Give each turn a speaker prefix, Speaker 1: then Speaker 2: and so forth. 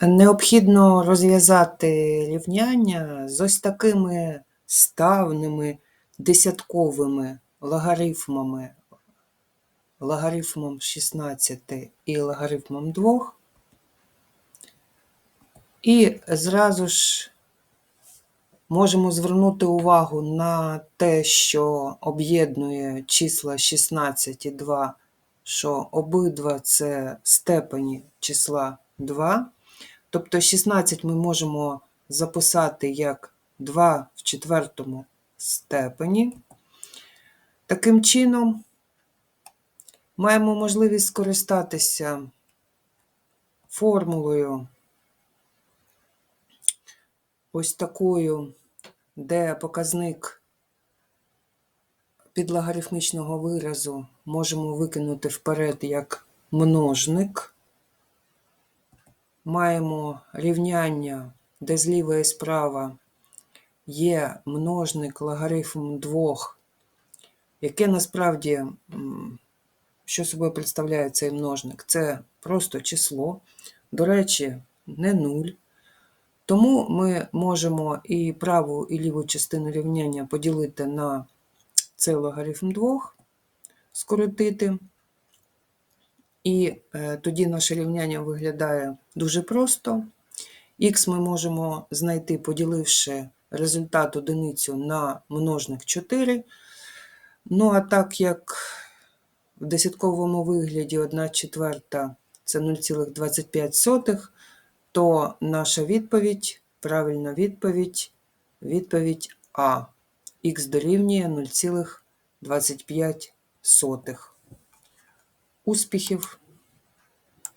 Speaker 1: Необхідно розв'язати рівняння з ось такими ставними десятковими логарифмами, логарифмом 16 і логарифмом 2. І зразу ж можемо звернути увагу на те, що об'єднує числа 16 і 2, що обидва це степені числа 2. Тобто 16 ми можемо записати як 2 в четвертому степені. Таким чином, маємо можливість скористатися формулою ось такою, де показник підлогарифмічного виразу можемо викинути вперед як множник. Маємо рівняння, де зліва і справа є множник логарифм 2, яке насправді, що собою представляє цей множник? Це просто число, до речі, не нуль. Тому ми можемо і праву, і ліву частину рівняння поділити на цей логарифм 2, скоротити. І е, тоді наше рівняння виглядає дуже просто. Х ми можемо знайти, поділивши результат одиницю на множник 4. Ну, а так як в десятковому вигляді 1 четверта це 0,25, то наша відповідь, правильна відповідь, відповідь А. Х дорівнює 0,25. Успіхів!